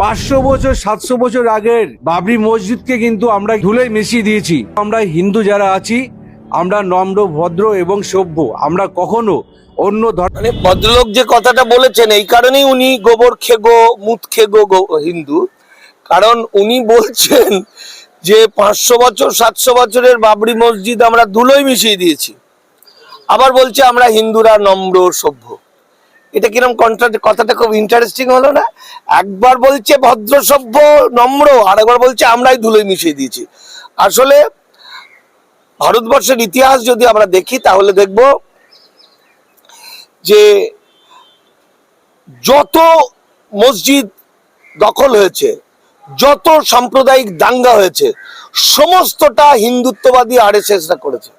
পাঁচশো বছর, সাতশো বছর আগের বাবরি মসজিদকে কিন্তু আমরা ধুলে মিশিয়ে দিয়েছি। আমরা হিন্দু যারা আছি, আমরা নম্র, ভদ্র এবং সভ্য। আমরা কখনো অন্য ধর্ম মানে ভদ্রলোক যে কথাটা বলেছেন, এই কারণেই উনি গোবর খেগো, মুত খেগো হিন্দু। কারণ উনি বলছেন যে পাঁচশো বছর, সাতশো বছরের বাবরি মসজিদ আমরা ধুলোয় মিশিয়ে দিয়েছি। আবার বলছে আমরা হিন্দুরা নম্র, সভ্য। এটা কিরম কন্ট্রাক্ট কথাটা খুব ইন্টারেস্টিং হলো না? একবার বলছে ভদ্র সভ্য নম্র আর একবার বলছে আমরাই ধুলোয় মিশিয়ে দিয়েছি। আসলে ভারতবর্ষের ইতিহাস যদি আমরা দেখি, তাহলে দেখব যে যত মসজিদ দখল হয়েছে, যত সাম্প্রদায়িক দাঙ্গা হয়েছে, সমস্তটা হিন্দুত্ববাদী আর এস করেছে।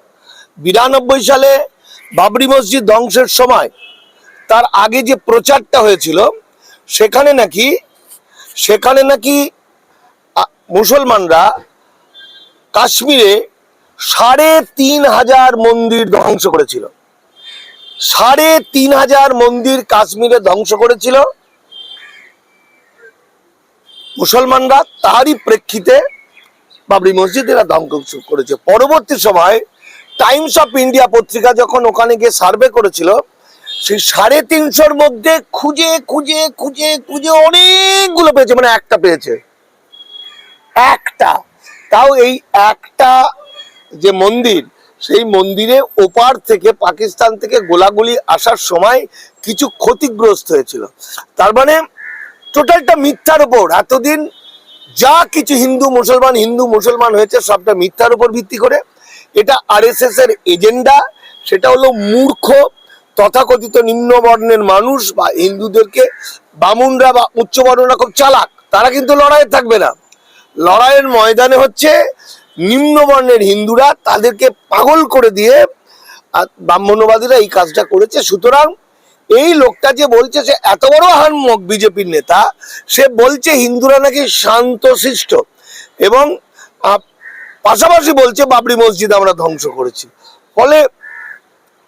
বিরানব্বই সালে বাবরি মসজিদ ধ্বংসের সময় তার আগে যে প্রচারটা হয়েছিল, সেখানে নাকি সেখানে নাকি মুসলমানরা কাশ্মীরে সাড়ে তিন হাজার মন্দির ধ্বংস করেছিল। সাড়ে তিন হাজার মন্দির কাশ্মীরে ধ্বংস করেছিল। মুসলমানরা তারই প্রেক্ষিতে বাবরি মসজিদ এরা ধ্বংস করেছে। পরবর্তী সময় টাইমস অফ ইন্ডিয়া পত্রিকা যখন ওখানে গিয়ে সার্ভে করেছিল সেই সাড়ে তিনশোর মধ্যে খুঁজে খুঁজে খুঁজে খুঁজে অনেকগুলো পেয়েছে মানে একটা পেয়েছে। একটা। তাও এই একটা যে মন্দির, সেই মন্দিরে ওপার থেকে পাকিস্তান থেকে গোলাগুলি আসার সময় কিছু ক্ষতিগ্রস্ত হয়েছিল। তার মানে টোটালটা মিথ্যার উপর। এতদিন যা কিছু হিন্দু, মুসলমান হিন্দু, মুসলমান হয়েছে, সবটা মিথ্যার উপর ভিত্তি করে। এটা আরএসএস এর এজেন্ডা, সেটা হলো মূর্খ তথাকথিত নিম্ন বর্ণের মানুষ বা হিন্দুদেরকে বামুনরা বা উচ্চ বর্ণরা খুব চালাক, তারা কিন্তু লড়াইয়ে থাকবে না। লড়াইয়ের ময়দানে হচ্ছে নিম্ন বর্ণের হিন্দুরা তাদেরকে পাগল করে দিয়ে ব্রাহ্মণ্যবাদীরা এই কাজটা করেছে। সুতরাং এই লোকটা যে বলছে সে এত বড় হানমক বিজেপির নেতা, সে বলছে হিন্দুরা নাকি শান্ত শান্তশিষ্ট এবং পাশাপাশি বলছে বাবরি মসজিদ আমরা ধ্বংস করেছি। ফলে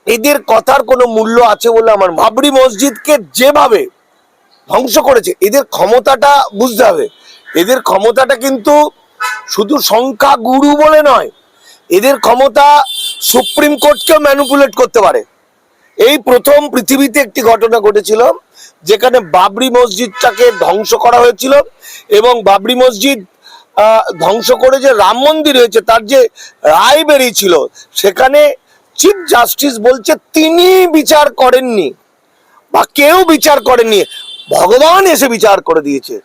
এদের কথার কোনো মূল্য আছে বলে আমার বাবরি মসজিদকে যেভাবে ধ্বংস করেছে, এদের ক্ষমতাটা বুঝতে হবে। এদের ক্ষমতাটা কিন্তু শুধু সংখ্যা গুরু বলে নয়, এদের ক্ষমতা সুপ্রিম কোর্টকেও ম্যানুপুলেট করতে পারে। এই প্রথম পৃথিবীতে একটি ঘটনা ঘটেছিল, যেখানে বাবরি মসজিদটাকে ধ্বংস করা হয়েছিল এবং বাবরি মসজিদ ধ্বংস করে যে রাম মন্দির হয়েছে, তার যে রায় বেরিয়েছিল সেখানে চিফ জাস্টিস বলছে, তিনি বিচার করেননি বা কেউ বিচার করেননি। ভগবান এসে বিচার করে দিয়েছে।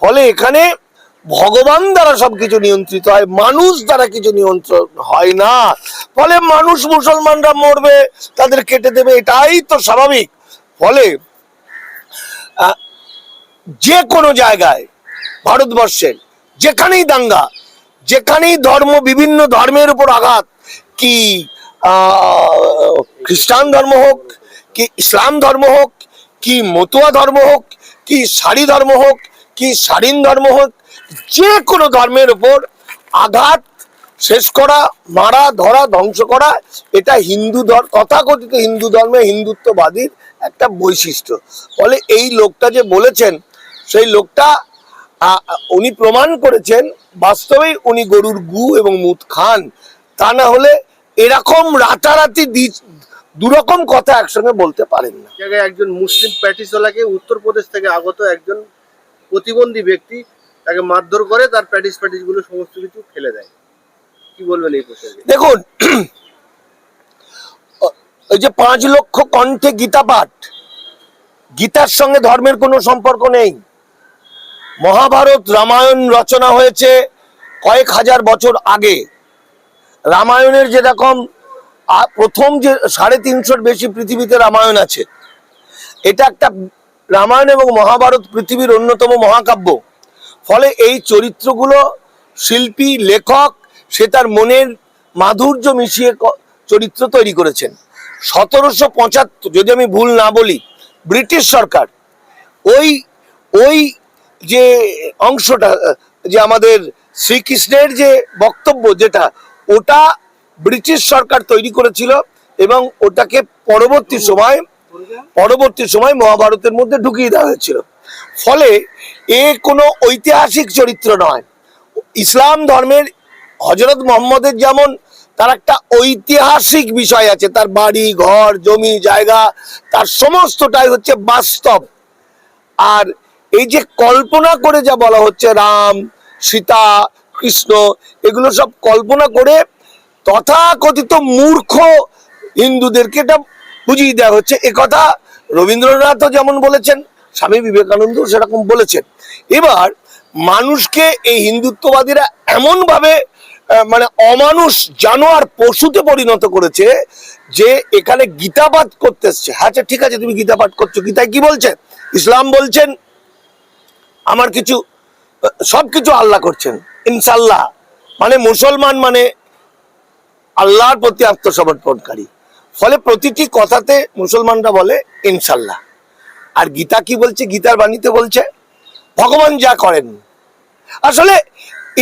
ফলে এখানে ভগবান দ্বারা সবকিছু নিয়ন্ত্রিত হয়, মানুষ দ্বারা কিছু নিয়ন্ত্রণ হয় না। ফলে মানুষ মুসলমানরা মরবে, তাদের কেটে দেবে, এটাই তো স্বাভাবিক। ফলে যে কোনো জায়গায় ভারতবর্ষের যেখানেই দাঙ্গা, যেখানেই ধর্ম, বিভিন্ন ধর্মের উপর আঘাত, কি খ্রিস্টান ধর্ম হোক, কি ইসলাম ধর্ম হোক, কি মতুয়া ধর্ম হোক, কি শাড়ি ধর্ম হোক, কি স্বাধীন ধর্ম হোক, যে কোনো ধর্মের উপর আঘাত শেষ করা, মারা, ধরা, ধ্বংস করা, এটা হিন্দু ধর্ম তথাকথিত হিন্দু ধর্মে হিন্দুত্ববাদীর একটা বৈশিষ্ট্য। ফলে এই লোকটা যে বলেছেন, সেই লোকটা উনি প্রমাণ করেছেন, বাস্তবেই উনি গরুর গু এবং মুত খান। তা না হলে এরকম রাতারাতি দুরকম কথা একসঙ্গে বলতে পারেন না। জায়গায় একজন মুসলিম প্যাটিসওয়ালাকে উত্তরপ্রদেশ থেকে আগত একজন প্রতিবন্ধী ব্যক্তি তাকে মারধর করে তার প্যাটিস প্যাটিসগুলো সমস্ত কিছু ফেলে দেয়। কি বলবেন এই প্রসঙ্গে? দেখুন ওই যে পাঁচ লক্ষ কণ্ঠে গীতা পাঠ গীতার সঙ্গে ধর্মের কোনো সম্পর্ক নেই। মহাভারত রামায়ণ রচনা হয়েছে কয়েক হাজার বছর আগে। রামায়ণের যেরকম প্রথম যে সাড়ে তিনশোর বেশি পৃথিবীতে রামায়ণ আছে, এটা একটা রামায়ণ এবং মহাভারত পৃথিবীর অন্যতম মহাকাব্য। ফলে এই চরিত্রগুলো শিল্পী, লেখক, সে তার মনের মাধুর্য মিশিয়ে চরিত্র তৈরি করেছেন। সতেরোশো পঁচাত্তর, যদি আমি ভুল না বলি, ব্রিটিশ সরকার ওই ওই যে অংশটা, যে আমাদের শ্রীকৃষ্ণের যে বক্তব্য যেটা ওটা ব্রিটিশ সরকার তৈরি করেছিল এবং ওটাকে পরবর্তী সময় পরবর্তী সময় মহাভারতের মধ্যে ঢুকিয়ে দেওয়া হয়েছিল। ফলে এ কোনো ঐতিহাসিক চরিত্র নয়। ইসলাম ধর্মের হজরত মোহাম্মদের যেমন তার একটা ঐতিহাসিক বিষয় আছে, তার বাড়ি, ঘর, জমি, জায়গা, তার সমস্তটাই হচ্ছে বাস্তব। আর এই যে কল্পনা করে যা বলা হচ্ছে, রাম, সীতা কৃষ্ণ এগুলো সব কল্পনা করে তথাকথিত মূর্খ হিন্দুদেরকে এটা বুঝিয়ে দেওয়া হচ্ছে। এ কথা রবীন্দ্রনাথও যেমন বলেছেন স্বামী বিবেকানন্দ সেরকম বলেছেন। এবার মানুষকে এই হিন্দুত্ববাদীরা এমন ভাবে মানে অমানুষ জানোয়ার পশুতে পরিণত করেছে যে এখানে গীতা পাঠ করতে এসছে। হ্যাঁ আচ্ছা, ঠিক আছে তুমি গীতা পাঠ করছ। গীতায় কি বলছে? ইসলাম বলছেন আমার কিছু সব কিছু আল্লাহ করছেন। ইনশাল্লাহ মানে মুসলমান মানে আল্লাহর প্রতি আত্মসমর্পণকারী। ফলে প্রতিটি কথাতে মুসলমানরা বলে ইনশাল্লাহ আর গীতা কি বলছে? গীতার বাণীতে বলছে, ভগবান যা করেন। আসলে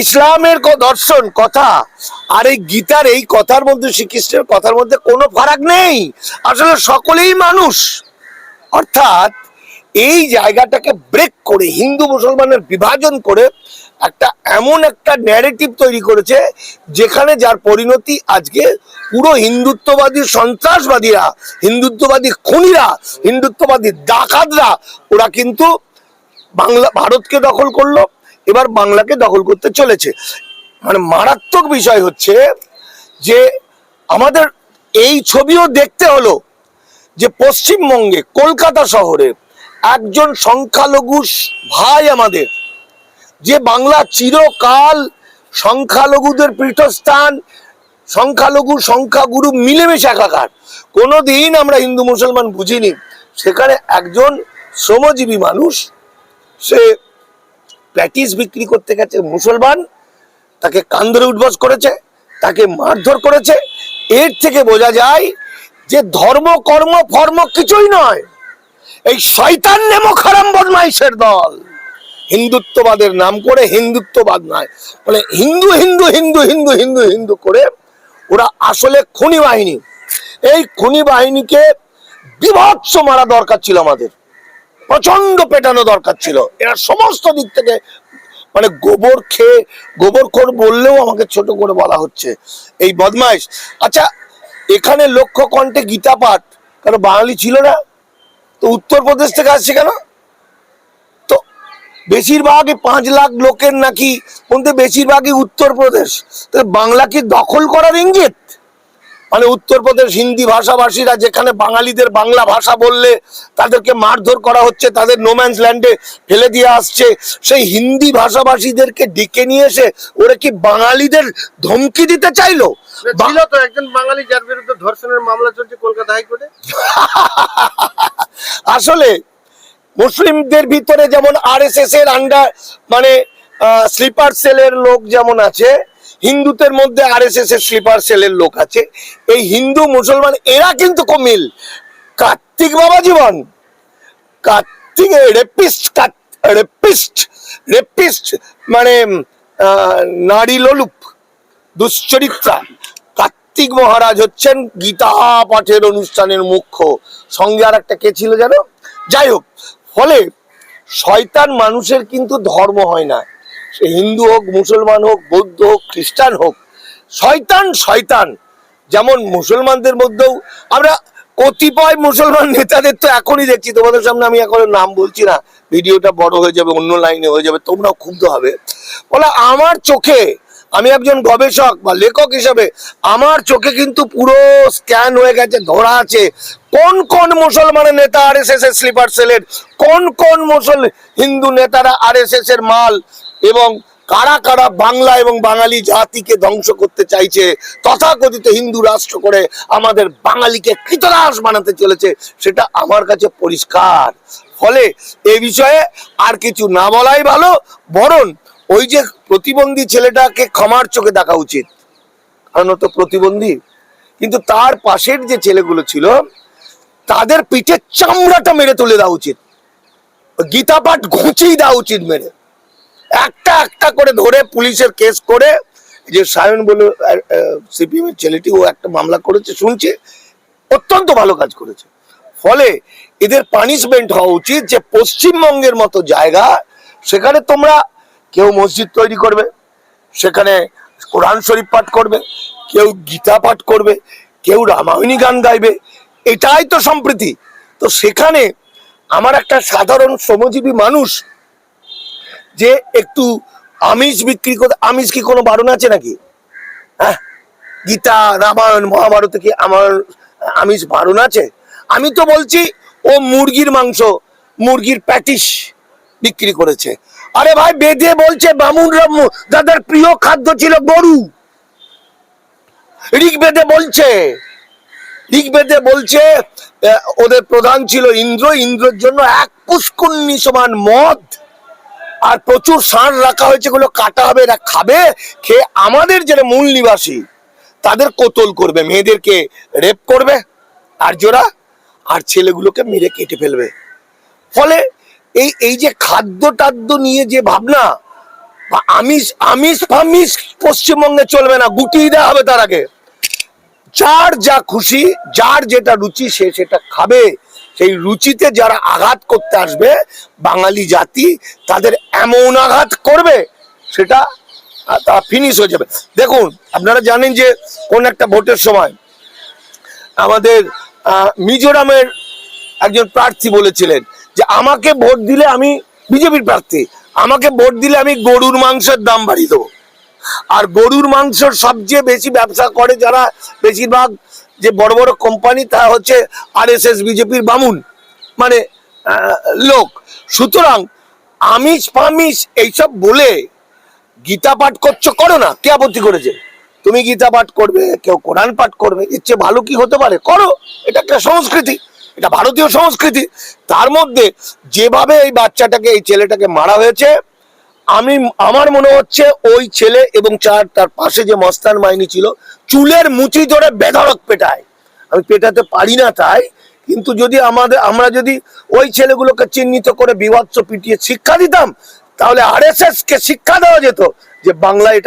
ইসলামের দর্শন, কথা আর এই গীতার এই কথার মধ্যে, শ্রীকৃষ্ণের কথার মধ্যে কোনো ফারাক নেই। আসলে সকলেই মানুষ। অর্থাৎ এই জায়গাটাকে ব্রেক করে হিন্দু মুসলমানের বিভাজন করে একটা এমন একটা ন্যারেটিভ তৈরি করেছে, যেখানে যার পরিণতি আজকে পুরো হিন্দুত্ববাদী সন্ত্রাসবাদীরা, হিন্দুত্ববাদী খুনিরা, হিন্দুত্ববাদী ডাকাতরা, ওরা কিন্তু বাংলা, ভারতকে দখল করল, এবার বাংলাকে দখল করতে চলেছে। মানে মারাত্মক বিষয় হচ্ছে যে আমাদের এই ছবিও দেখতে হলো যে পশ্চিমবঙ্গে কলকাতা শহরে একজন সংখ্যালঘু ভাই আমাদের। যে বাংলা চিরকাল সংখ্যালঘুদের পীঠস্থান, সংখ্যালঘু সংখ্যাগুরু মিলেমিশে একাকার। কোনোদিন আমরা হিন্দু মুসলমান বুঝিনি, সেখানে একজন শ্রমজীবী মানুষ, সে প্যাটিস বিক্রি করতে গেছে মুসলমান, তাকে কান ধরে উঠবস করেছে, তাকে মারধর করেছে। এর থেকে বোঝা যায় যে ধর্ম, কর্ম, ফর্ম কিছুই নয়। এই শয়তান নেমো খারাম বদমাইশের দল। হিন্দুত্ববাদের নাম করে হিন্দুত্ববাদ নয় মানে হিন্দু হিন্দু হিন্দু হিন্দু হিন্দু হিন্দু করে ওরা আসলে খুনি বাহিনী। এই খুনি বাহিনীকে বিভৎস মারা দরকার ছিল আমাদের প্রচণ্ড পেটানো দরকার ছিল। এরা সমস্ত দিক থেকে মানে গোবর খেয়ে, গোবর খোর বললেও আমাকে ছোট করে বলা হচ্ছে। এই বদমাইশ। আচ্ছা এখানে লক্ষ্য কণ্ঠে গীতা পাঠ কারণ বাঙালি ছিল না? তো উত্তরপ্রদেশ থেকে আসছে কেন? তো বেশিরভাগই পাঁচ লাখ লোকের নাকি মধ্যে বেশিরভাগই উত্তরপ্রদেশ। তো বাংলা কি দখল করার ইঙ্গিত? মানে উত্তরপ্রদেশ হিন্দি ভাষাভাষীরা যেখানে বাঙালিদের বাংলা ভাষা বললে তাদেরকে মারধর করা হচ্ছে তাদের নোম্যান্স ল্যান্ডে ফেলে দিয়ে আসছে। সেই হিন্দি ভাষাভাষীদেরকে ডেকে নিয়ে এসে ওরা কি বাঙালিদের ধমকি দিতে চাইলো? ছিল তো একজন বাঙালি যার বিরুদ্ধে ধর্ষণের মামলা চলছে কলকাতা হাইকোর্টে। আসলে মুসলিমদের ভিতরে যেমন আরএসএস এর আন্ডার মানে স্লিপার সেলের লোক যেমন আছে, হিন্দুদের মধ্যে আরএসএস এর স্লিপার সেলের লোক আছে, এই হিন্দু মুসলমান, এরা কিন্তু কমিল। কার্তিক বাবা জীবন। কার্তিক মানে নারী লোলুপ, দুশ্চরিত্রা। কার্তিক মহারাজ হচ্ছেন গীতা পাঠের অনুষ্ঠানের মুখ্য। সঙ্গে আর একটা কে ছিল যেন যাই হোক, ফলে শয়তান মানুষের কিন্তু ধর্ম হয় না। সে হিন্দু হোক, মুসলমান হোক, বৌদ্ধ হোক, খ্রিস্টান হোক, শয়তান শয়তান। যেমন মুসলমানদের মধ্যেও আমরা কতিপয় মুসলমান নেতাদের তো এখনই দেখছি, তোমাদের সামনে আমি এখন নাম বলছি না। ভিডিওটা বড় হয়ে যাবে, অন্য লাইনে হয়ে যাবে, তোমরাও ক্ষুব্ধ হবে। বলে আমার চোখে আমি একজন গবেষক বা লেখক হিসাবে, আমার চোখে কিন্তু পুরো স্ক্যান হয়ে গেছে, ধরা আছে। কোন কোন মুসলমানের নেতা আর এস এস এর স্লিপার সেলের কোন কোন মুসল হিন্দু নেতারা আর এস এস এর মাল? এবং কারা কারা বাংলা এবং বাঙালি জাতিকে ধ্বংস করতে চাইছে? তথাকথিত হিন্দু রাষ্ট্র করে আমাদের বাঙালিকে কৃতদাস বানাতে চলেছে, সেটা আমার কাছে পরিষ্কার। ফলে এ বিষয়ে আর কিছু না বলাই ভালো, বরং ওই যে প্রতিবন্ধী ছেলেটাকে ক্ষমার চোখে দেখা উচিত। কারণ তো প্রতিবন্ধী। কিন্তু তার পাশের যে ছেলেগুলো ছিল, তাদের পিঠে চামড়াটা মেরে তুলে দেওয়া উচিত। গীতা পাঠ ঘুচিয়ে দেওয়া উচিত মেরে। একটা একটা করে ধরে পুলিশের কেস করে যে সায়ন বলে সিপিএম এর ছেলেটি, ও একটা মামলা করেছে, শুনছে, অত্যন্ত ভালো কাজ করেছে। ফলে এদের পানিশমেন্ট হওয়া উচিত যে পশ্চিমবঙ্গের মতো জায়গা, সেখানে তোমরা কেউ মসজিদ তৈরি করবে, সেখানে কোরআন শরীফ পাঠ করবে, কেউ গীতা পাঠ করবে, কেউ রামায়ণী গান গাইবে, এটাই তো সম্প্রীতি। তো সেখানে আমার একটা সাধারণ শ্রমজীবী মানুষ যে একটু আমিষ বিক্রি করতে আমিষ কি কোনো বারণ আছে নাকি? হ্যাঁ? গীতা, রামায়ণ, মহাভারতে কি আমার আমিষ বারণ আছে? আমি তো বলছি, ও মুরগির মাংস, মুরগির প্যাটিস বিক্রি করেছে। আরে ভাই বেদে বলছে বামুনরা মু- তাদের প্রিয় খাদ্য ছিল গরু। ঋগ্বেদে বলছে ঋগ্বেদে বলছে ওদের প্রধান ছিল ইন্দ্র। ইন্দ্রের জন্য এক পুষ্কুন্নি সমান মদ। আর প্রচুর ষাঁড় রাখা হয়েছে গুলো কাটা হবে, এরা খাবে। খেয়ে আমাদের যারা মূল নিবাসী, তাদের কোতল করবে, মেয়েদেরকে রেপ করবে, আর জোড়া, আর ছেলেগুলোকে মেরে কেটে ফেলবে। ফলে এই এই যে খাদ্য টাদ্য নিয়ে যে ভাবনা আমিষ আমিষ ফামিষ পশ্চিমবঙ্গে চলবে না, গুটিয়ে দেওয়া হবে তার আগে। যার যা খুশি, যার যেটা রুচি, সে সেটা খাবে। সেই রুচিতে যারা আঘাত করতে আসবে, বাঙালি জাতি, তাদের এমন আঘাত করবে, সেটা তা ফিনিশ হয়ে যাবে। দেখুন, আপনারা জানেন যে কোন একটা ভোটের সময় আমাদের মিজোরামের একজন প্রার্থী বলেছিলেন যে আমাকে ভোট দিলে আমি বিজেপির প্রার্থী, আমাকে ভোট দিলে আমি গরুর মাংসের দাম বাড়িয়ে দেবো। আর গরুর মাংসর সবচেয়ে বেশি ব্যবসা করে যারা বেশিরভাগ যে বড় বড় কোম্পানি তা হচ্ছে আর এস এস বিজেপির বামুন মানে লোক। সুতরাং আমিষ ফামিষ এইসব বলে গীতা পাঠ করছ, করো না, কে আপত্তি করেছে? তুমি গীতা পাঠ করবে, কেউ কোরআন পাঠ করবে, এর চেয়ে ভালো কি হতে পারে? করো, এটা একটা সংস্কৃতি। এটা ভারতীয় সংস্কৃতি। তার মধ্যে যেভাবে এই বাচ্চাটাকে, এই ছেলেটাকে মারা হয়েছে, আমি, আমার মনে হচ্ছে ওই ছেলে এবং চার, তার পাশে যে মস্তান মাইনি ছিল, চুলের মুচি ধরে বেধড়ক পেটায়। আমি পেটাতে পারি না তাই, কিন্তু যদি আমাদের, আমরা যদি ওই ছেলেগুলোকে চিহ্নিত করে বিভৎস পিটিয়ে শিক্ষা দিতাম, তাহলে আর এস কে শিক্ষা দেওয়া যেত যে বাংলা এটা